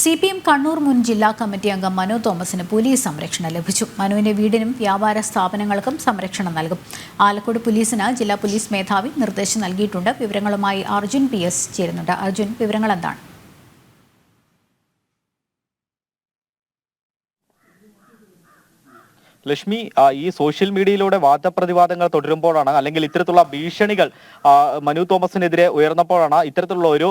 C P M Kannur മുൻ ജില്ലാ committee അംഗം മനു തോമസിന് പോലീസ് സംരക്ഷണം ലഭിച്ചു. മനുവിന്റെ വീടിനും വ്യാപാര സ്ഥാപനങ്ങൾക്കും സംരക്ഷണം നൽകും. ആലക്കോട് പോലീസിന് ജില്ലാ പോലീസ് മേധാവി നിർദ്ദേശം നൽകിയിട്ടുണ്ട്. വിവരങ്ങളുമായി അർജുൻ പി എസ് ചേരുന്നുണ്ട്. അർജുൻ വിവരങ്ങൾ എന്താണ്? ലക്ഷ്മി ഈ സോഷ്യൽ മീഡിയയിലൂടെ വാദപ്രതിവാദങ്ങൾ തുടരുമ്പോഴാണ് അല്ലെങ്കിൽ ഇത്തരത്തിലുള്ള ഭീഷണികൾ മനു തോമസിനെതിരെ ഉയർന്നപ്പോഴാണ് ഇത്തരത്തിലുള്ള ഒരു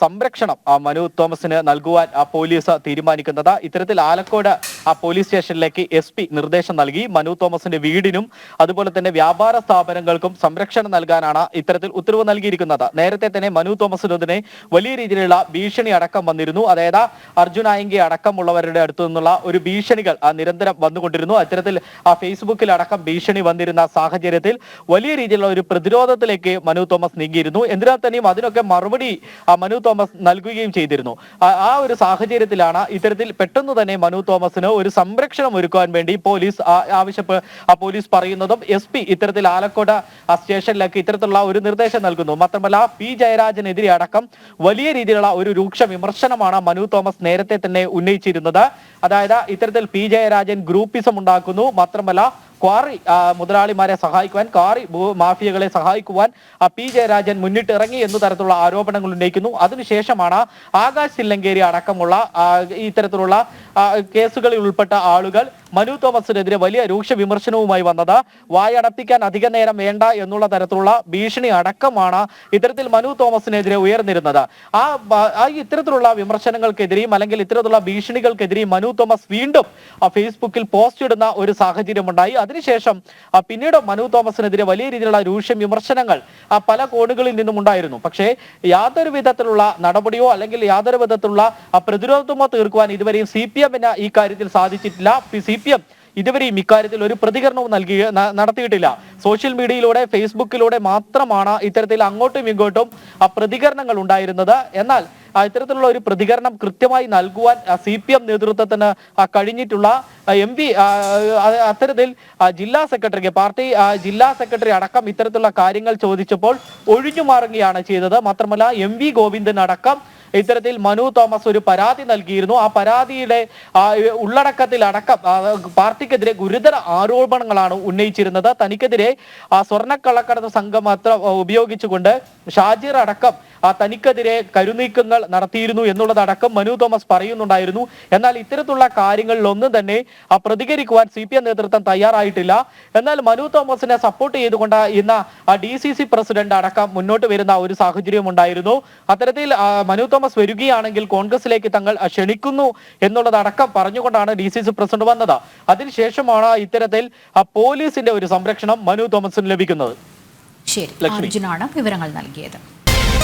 സംരക്ഷണം മനു തോമസിന് നൽകുവാൻ ആ, പോലീസ് തീരുമാനിക്കുന്നത്. ഇത്തരത്തിൽ ആലക്കോട് ആ പോലീസ് സ്റ്റേഷനിലേക്ക് എസ് നിർദ്ദേശം നൽകി. മനു തോമസിന്റെ വീടിനും അതുപോലെ തന്നെ വ്യാപാര സ്ഥാപനങ്ങൾക്കും സംരക്ഷണം നൽകാനാണ് ഇത്തരത്തിൽ ഉത്തരവ് നൽകിയിരിക്കുന്നത്. നേരത്തെ തന്നെ മനു തോമസിനെതിരെ വലിയ രീതിയിലുള്ള ഭീഷണി അടക്കം വന്നിരുന്നു. അതായത് അർജുൻ ആയങ്കി അടക്കമുള്ളവരുടെ അടുത്തു നിന്നുള്ള ഒരു ഭീഷണികൾ നിരന്തരം വന്നുകൊണ്ടിരുന്നു. അത്തരത്തിൽ ആ ഫേസ്ബുക്കിൽ അടക്കം ഭീഷണി വന്നിരുന്ന സാഹചര്യത്തിൽ വലിയ രീതിയിലുള്ള ഒരു പ്രതിരോധത്തിലേക്ക് മനു തോമസ് നീങ്ങിയിരുന്നു. എന്തിനാൽ തന്നെയും അതിനൊക്കെ മറുപടി മനു തോമസ് നൽകുകയും ചെയ്തിരുന്നു. ആ- ഒരു സാഹചര്യത്തിലാണ് ഇത്തരത്തിൽ പെട്ടെന്ന് തന്നെ മനു തോമസിന് ഒരു സംരക്ഷണം ഒരുക്കുവാൻ വേണ്ടി പോലീസ് ആവശ്യപ്പ് പോലീസ് പറയുന്നതും എസ് പി ഇത്തരത്തിൽ ആലക്കോട് സ്റ്റേഷനിലേക്ക് ഇത്തരത്തിലുള്ള ഒരു നിർദ്ദേശം നൽകുന്നു. മാത്രമല്ല പി ജയരാജനെതിരെ അടക്കം വലിയ രീതിയിലുള്ള ഒരു രൂക്ഷ വിമർശനമാണ് മനു തോമസ് നേരത്തെ തന്നെ ഉന്നയിച്ചിരുന്നത്. അതായത് ഇത്തരത്തിൽ പി ജയരാജൻ ഗ്രൂപ്പിസം ഉണ്ടാക്കുന്നു. മാത്രമല്ല ക്വാറി മുതലാളിമാരെ സഹായിക്കുവാൻ ക്വാറി മാഫിയകളെ സഹായിക്കുവാൻ പി. ജയരാജൻ മുന്നിട്ട് ഇറങ്ങി എന്ന തരത്തിലുള്ള ആരോപണങ്ങൾ ഉന്നയിക്കുന്നു. അതിനുശേഷമാണ് ആകാശ് സില്ലങ്കേരി അടക്കമുള്ള ഇത്തരത്തിലുള്ള കേസുകളിൽ ഉൾപ്പെട്ട ആളുകൾ മനു തോമസിനെതിരെ വലിയ രൂക്ഷ വിമർശനവുമായി വന്നത് വായടപ്പിക്കാൻ അധിക നേരം വേണ്ട എന്നുള്ള തരത്തിലുള്ള ഭീഷണി അടക്കമാണ് ഇത്തരത്തിൽ മനു തോമസിനെതിരെ ഉയർന്നിരുന്നത്. ആ ഇത്തരത്തിലുള്ള വിമർശനങ്ങൾക്കെതിരെയും അല്ലെങ്കിൽ ഇത്തരത്തിലുള്ള ഭീഷണികൾക്കെതിരെയും മനു തോമസ് വീണ്ടും ഫേസ്ബുക്കിൽ പോസ്റ്റ് ഇടുന്ന ഒരു സാഹചര്യം ഉണ്ടായി. അതിനുശേഷം പിന്നീട് മനു തോമസിനെതിരെ വലിയ രീതിയിലുള്ള രൂക്ഷ വിമർശനങ്ങൾ പല കോണുകളിൽ നിന്നും ഉണ്ടായിരുന്നു. പക്ഷേ യാതൊരു വിധത്തിലുള്ള നടപടിയോ അല്ലെങ്കിൽ യാതൊരു വിധത്തിലുള്ള പ്രതിരോധമോ തീർക്കുവാൻ ഇതുവരെയും സി പി എമ്മിന് ഈ കാര്യത്തിൽ സാധിച്ചിട്ടില്ല. സി പി എം ഇതുവരെയും ഇക്കാര്യത്തിൽ ഒരു പ്രതികരണവും നൽകി നടത്തിയിട്ടില്ല. സോഷ്യൽ മീഡിയയിലൂടെ ഫേസ്ബുക്കിലൂടെ മാത്രമാണ് ഇത്തരത്തിൽ അങ്ങോട്ടും ഇങ്ങോട്ടും ആ പ്രതികരണങ്ങൾ ഉണ്ടായിരുന്നത്. എന്നാൽ ഇത്തരത്തിലുള്ള ഒരു പ്രതികരണം കൃത്യമായി നൽകുവാൻ സി പി എം നേതൃത്വത്തിന് കഴിഞ്ഞിട്ടുള്ള എം പി അത്തരത്തിൽ ജില്ലാ സെക്രട്ടറിക്ക് പാർട്ടി ജില്ലാ സെക്രട്ടറി അടക്കം ഇത്തരത്തിലുള്ള കാര്യങ്ങൾ ചോദിച്ചപ്പോൾ ഒഴിഞ്ഞു മാറുകയാണ് ചെയ്തത്. മാത്രമല്ല എം വി ഗോവിന്ദൻ അടക്കം ഇത്തരത്തിൽ മനു തോമസ് ഒരു പരാതി നൽകിയിരുന്നു. ആ പരാതിയുടെ ഉള്ളടക്കത്തിൽ അടക്കം പാർട്ടിക്കെതിരെ ഗുരുതര ആരോപണങ്ങളാണ് ഉന്നയിച്ചിരുന്നത്. തനിക്കെതിരെ സ്വർണക്കള്ളക്കടത്ത് സംഘം മാത്രം ഉപയോഗിച്ചുകൊണ്ട് ഷാജിർ അടക്കം തനിക്കെതിരെ കരുനീക്കങ്ങൾ നടത്തിയിരുന്നു എന്നുള്ളതടക്കം മനു തോമസ് പറയുന്നുണ്ടായിരുന്നു. എന്നാൽ ഇത്തരത്തിലുള്ള കാര്യങ്ങളിലൊന്നും തന്നെ ആ പ്രതികരിക്കുവാൻ സി പി എം നേതൃത്വം തയ്യാറായിട്ടില്ല. എന്നാൽ മനു തോമസിനെ സപ്പോർട്ട് ചെയ്തുകൊണ്ട് ഇന്ന് ആ ഡി സി സി പ്രസിഡന്റ് അടക്കം മുന്നോട്ട് വരുന്ന ഒരു സാഹചര്യം ഉണ്ടായിരുന്നു. അത്തരത്തിൽ മനു തോമസ് വരികയാണെങ്കിൽ കോൺഗ്രസിലേക്ക് തങ്ങൾ ക്ഷണിക്കുന്നു എന്നുള്ളതടക്കം പറഞ്ഞുകൊണ്ടാണ് ഡി സി സി പ്രസിഡന്റ് വന്നത്. അതിനുശേഷമാണ് ഇത്തരത്തിൽ ആ, പോലീസിന്റെ ഒരു സംരക്ഷണം മനു തോമസിന് ലഭിക്കുന്നത്. ശരി. അർജുനാണ് വിവരങ്ങൾ നൽകിയത്.